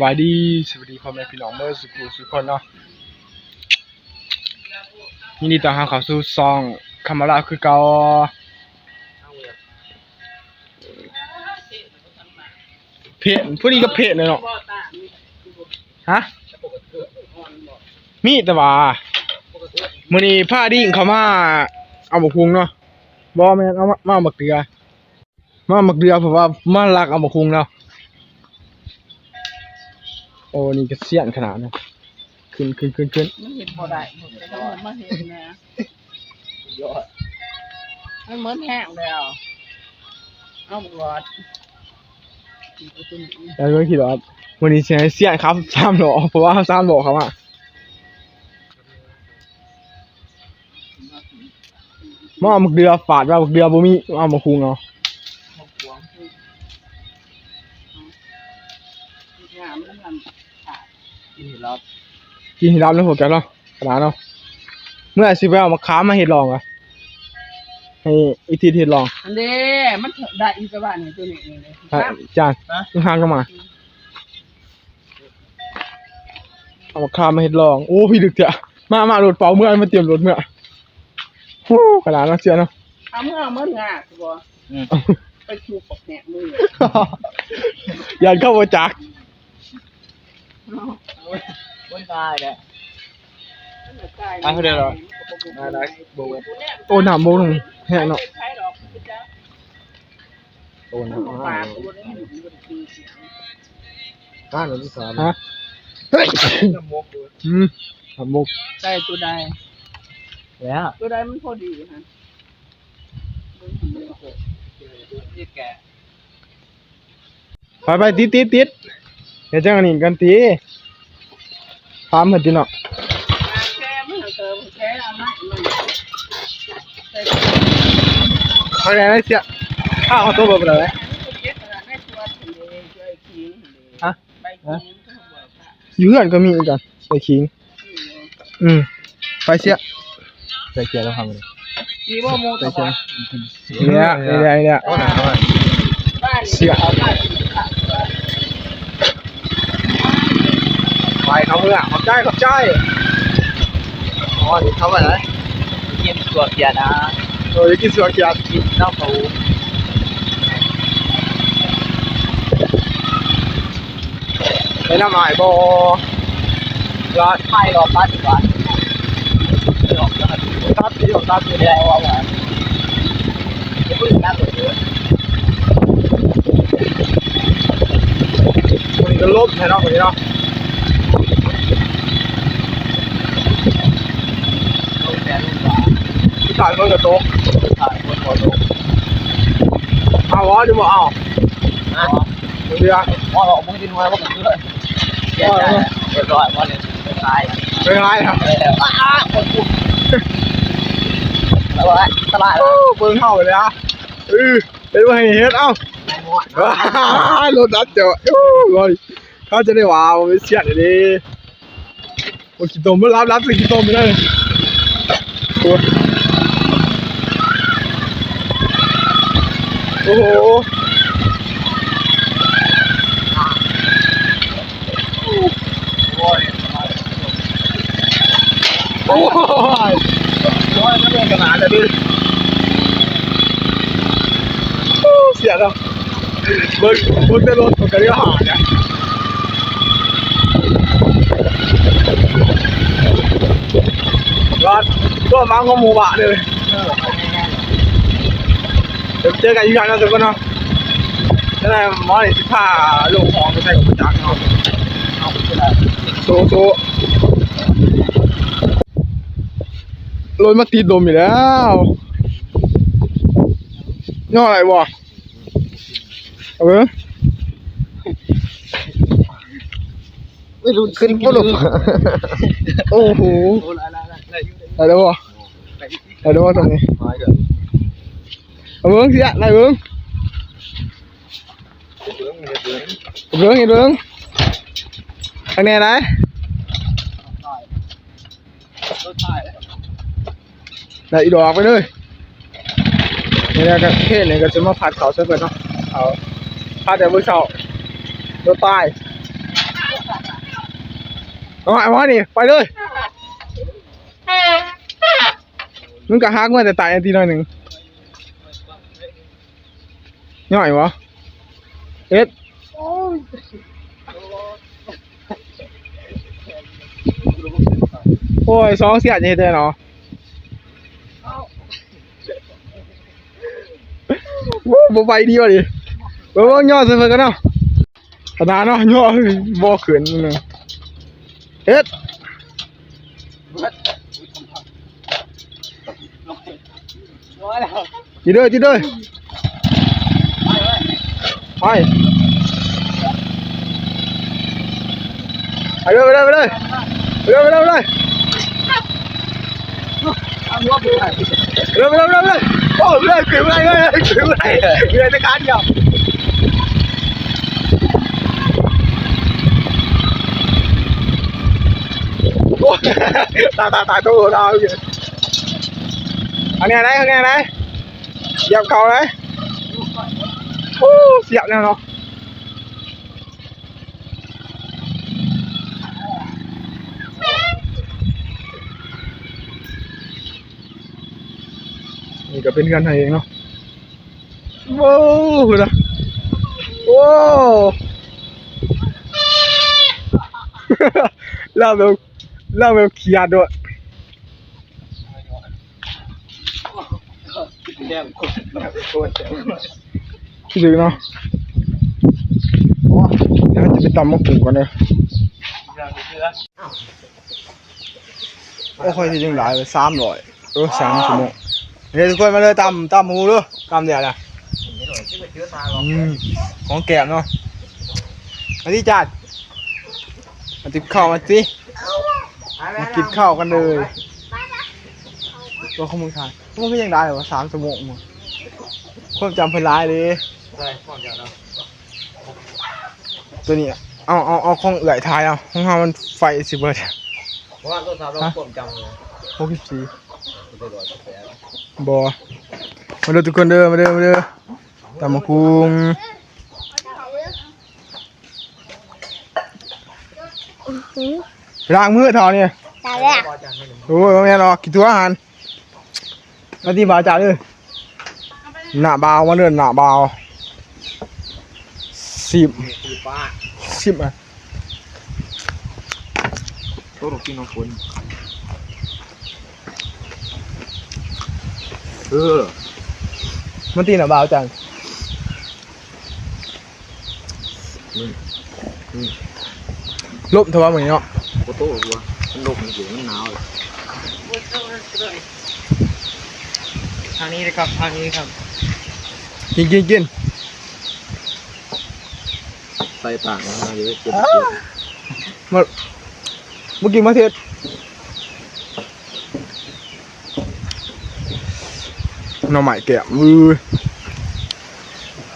บายดีสวัสดีพ่อแม่พี่น้องเมื่อสุขุสุขคนเนาะยินดีต้อนรับเข้าสู่ซองคามาราคือเก่าเพจผู้นี้ก็เพจเลยเนาะฮะมีแต่ว่ามื้อนี้พาดิ่งเขามาเอาบักคุงเนาะบ่แม่นเอามามาเอาบักเดือมาเอาบักเดือเพราะว่ามาลักเอาบักคุงเนาะ โอ้นี่ก็เสียนขนาดนะขึ้นขึ้นขึ้นขึ้นมันเห็นบ่ได้หมดแต่ว่ามันมาเห็นนะมันเหมือนแห้งแล้วเอาบุกหลอดอีกประตูนี้แล้วก็คิดว่าวันนี้เสียเสียนครับสามโลเพราะว่าสามโลเขาอะมาเอาหมึกเดือฝาดว่าหมึกเดือบ่มีเอามาคุงเอา กินรอบกินให้รับแล้วหัวแกเนาะขนาดเนาะเมื่อสิไปเอามาค้ามาเห็ดลองอะให้อีกทีเห็ดลองอันเด้มันได้อีกกระบาดนี่ตัวนี้นี่เลยอะจานห่างกันมาเอามาค้ามาเห็ดลองโอ้พี่ดึกเถอะมามารถเป่าเมื่อมาเตรียมรถเมื่อฮู้ขนาดเนาะเสียเนาะเอาเมื่อเมื่องาสิบ่ไปชูปกแหนมือยันเข้ามาจัก คนตายแหละอะเขาเดี๋ยวเหรอโอ้หนามโมงแห้งเนาะใช้ดอกจ้ะโอ้หนาปลาตัวนี้มันอยู่บนคือเสียงก้านที่สามฮะเฮ้ยอืมหนามโมกใส่ตัวใดแล้วตัวใดมันพอดีฮะไปไปติดติดติดเดี๋ยวจังอันนี้กันตีตามเหมือนจีเนาะแกไม่เติมแกเอาไม้มันใส่ไปไหนได้เสียข้าวเขาตัวแบบไหนเก็บอะไรไม่ตัวทะเลเจอคิงฮะใบคิงก็บอกว่าอยู่เพื่อนก็มีอีกกันไปคิงอืมไปเสียไปเสียแล้วทำเลยมีว่าโมตบเนี่ยเนี่ยเนี่ยบ้านเสีย เขาบ้าน ไปเขาเมื่อขอบใจขอบใจอ๋อนี่เขาไปไหนกินตัวเกียนะเออกินสวนเกียร์กินน้ำปูไปน้ำหมายบอร้านไข่รอปัดดีกว่าหลอกแล้วตัดที่ของตัดที่แดงว่าหวานจะพูดน้ำตัวเยอะคนนี้ก็ลบใช่เนาะคนนี้เนาะ ลงแต่ลูกหวาน ที่ถ่ายมันกระโตกถ่ายคนหัวโตเอาวะดูบ่เอานะเดี๋ยวพอเราบุ้งกินไว้ว่าผมเพื่อนเดี๋ยวจะเรียบร้อยว่าเลยตายไปไงครับเลยอ้าคนกูแล้วว่าตลาดโอ้เบิ่งเข้าเลยอะเออเป็นว่าให้เฮ็ดเอ้าไม่หมดรถดัดเจ้าโอ้ยเขาจะได้ว่ามันเป็นเสียดเลยมันกินต้มมันรับรับสิกินต้มไม่ได้ โอ้โอ้โหโอ้ยโอ้ยไม่เป็นขนาดเลยดิโอ้เสียแล้วเบิกเบิกได้รถมันก็เรียกหาเนี่ยรอดก็มังก็หมูบะเลยเดี๋ยวเจอกันอีกครั้งนะทุกคนเนาะแล้วนายหมอนี่สิพาลงของไปใส่กับประจักษ์เนาะเอาไปเลยโซโซรถมาติดลมอยู่แล้วนี่อะไรวะเอาไปไม่รู้ขึ้นปุ๊บโอ้โหโอ้ละละละละอยู่ได้แล้ววะได้แล้ววะตรงนี้ น้อยเกินาเบิ้งสิอะได้เบิ้งเอาเบิ้งเห็นเบิ้งทางไหนไหนรถถ่ายได้อีดอกไปเลยนี่แหละก็เทศเนี่ยก็จะมาผัดเขาซะเกินเนาะเอาผัดแต่เมื่อเช้ารถตายเอาไอ้วะนี่ไปเลยมึงกะฮักมาแต่ตายอันทีหน่อยหนึ่ง ย่อยวะเอ็ดโอ้ยสองเสียจะเห็นได้เนาะโว้บ่ไปดีวะดิเบิ่งย่อซะเพิ่นกันเนาะขนาดเนาะย่อบ่ขึ้นนึงเอ็ดร้อยแล้วจีเด้อจีเด้อ ไปไปเลยไปเลยไปเลยไปเลยไปเลยไปเลยเอาหัวไปไหนไปเลยไป เสียบแล้วเนาะนี่ก็เป็นกันไทยเองเนาะโว้าวนะโว้เล่าแบบเล่าแบบขียดด้วยแก้มคน โคตรเจ๋งคิดดูเนาะเดี๋ยวจะไปตำมะกรูดก่อนเลยอย่างนี้เชื้อโอ้ค่อยที่ยังหลายเลยสามร้อยเออสามชั่วโมงเฮ้ยทุกคนมาเลยตำตำหมูดูตำเดี๋ยวนะนี่หน่อยที่เป็นเชื้อตาหรออืมของแกมเนาะมาที่จัดมาติบข้าวมาสิมากินข้าวกันเลยตัวขโมยทานมันก็ยังได้เหรอวะสามชั่วโมงมั้งความจำเพนร้ายเลย ใช่ก่อนเดี๋ยวนะตัวนี้อะเอาเอาเอาของเอื่อยทายเอาของเรามันไฟสิเบิร์ดเพราะว่าตัวสาวเราผมจำเลยหกสิบสี่ตัวร้อยแปดบอมาเด้อทุกคนเด้อมาเด้อมาเด้อตำมะคุงล้างมือเท่านี่ตาแรกพอจำไม่ถึงโอ้ยบ่แม่นหรอกกินตัวอาหารมาที่บาวจ่าเลยหน้าบาวมาเดินหน้าบาว สิบคือป้าสิบอะตัวหลกินน้องคนเออมันตีหน้าบาวจังลบเทว่าเหมือนเนาะโคโต้วัวมันลมมันอยู่มันหนาวเลยทางนี้นะครับทางนี้ครับกินกินกิน ใส่ต่างกันมาเยอะเจ็บมาเมื่อกี้มาเทศหน่อไม้แกะมือ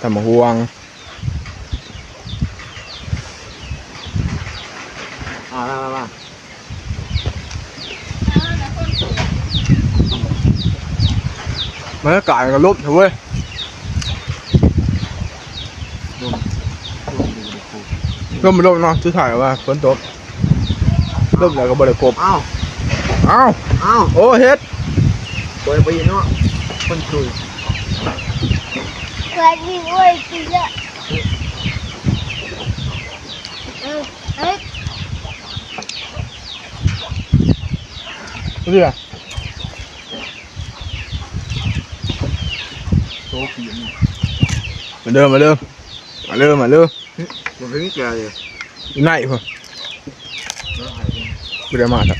ทำมาห่วงอ่ามามามามันก็กลายเป็นลบเถอะเว้ย ลมลมดูดิครู ลบมันลบเนาะที่ถ่ายว่าฝนตกลบแล้วก็บริกรบอ้าวอ้าวอ้าวโอ้เฮ็ดตัวไปยินเนาะคนคุยเกิดมีโอ้ยกินละเออเอ้ยดูดิอะโตผีนี่มาเริ่มมาเริ่มมาเริ่มมาเริ่ม มันเป็นแกเลยอยู่ไหนพ่อแล้วหายไปไม่ได้มาครับ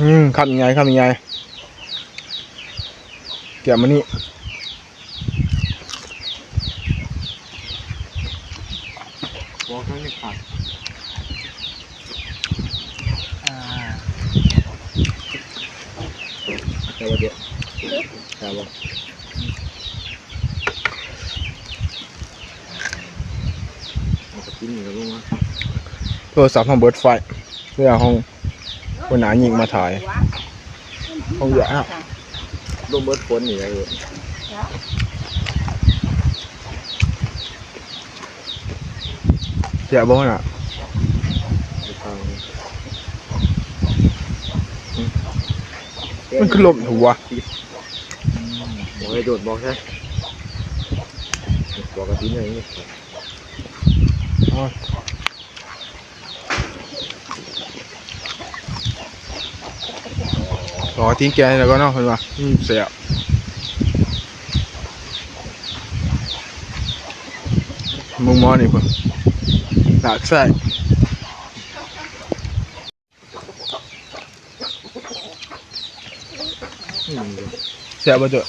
อืมขับยังไงขับยังไงเกี่ยวมันนี่ ครับผมกินอยู่แล้วมั้งโทรศัพท์ของเบิร์ดไฟเรื่อห้องคนหนาหญิงมาถ่ายห้องยะลมเบิร์ดฝนอยู่เล้วเสียบ้างอะมันคือลมหัวะบอกให้โดดบอกใช่บอกกับทีนี่นี่รอทิ้งแกแล้วก็เนาะเพิ่นว่าอืมเสียมึงมอนี่เพิ่นหนักใส่เสียบ่จอ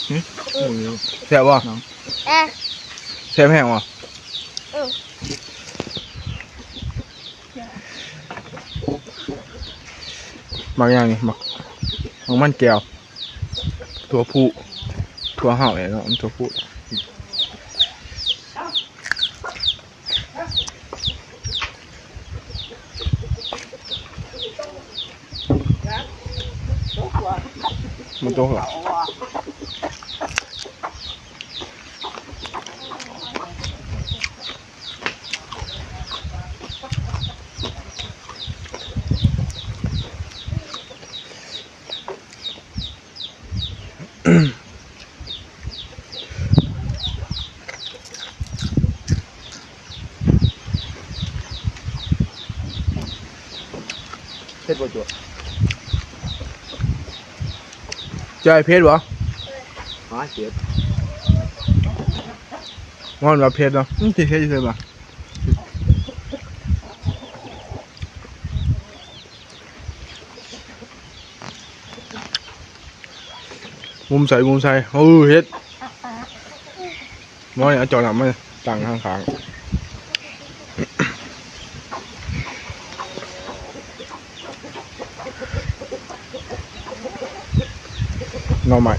หึเสียบ่เอ๊ะเสียแพงบ่เออมักอย่างนี้มักมักมันแก้วตัวผู้ตัวเห่าเนี่ยเนาะมันตัวผู้มันตัวเหรอ เพชรบ่จวจอยเพชรบ่ฟ้าเสียบงอนว่าเพชรเนาะอืมสิเพชรอยู่ไสบ่มุมใส่มุมใส่เออเฮ็ดมอนี่เอาจอหนักมาตั้งข้างๆ หน่อใหม่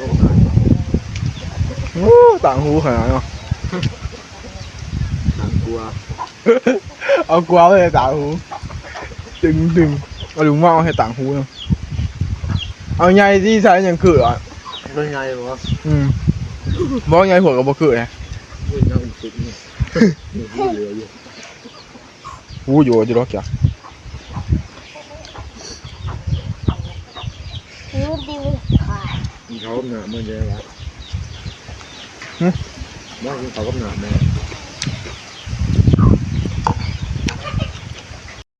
ลงหน่อยโอ้ต่างหูขนาดเนาะทางกลัวเอากวาวเลยต่างหูดึงดึงเอาลุงมาเอาให้ต่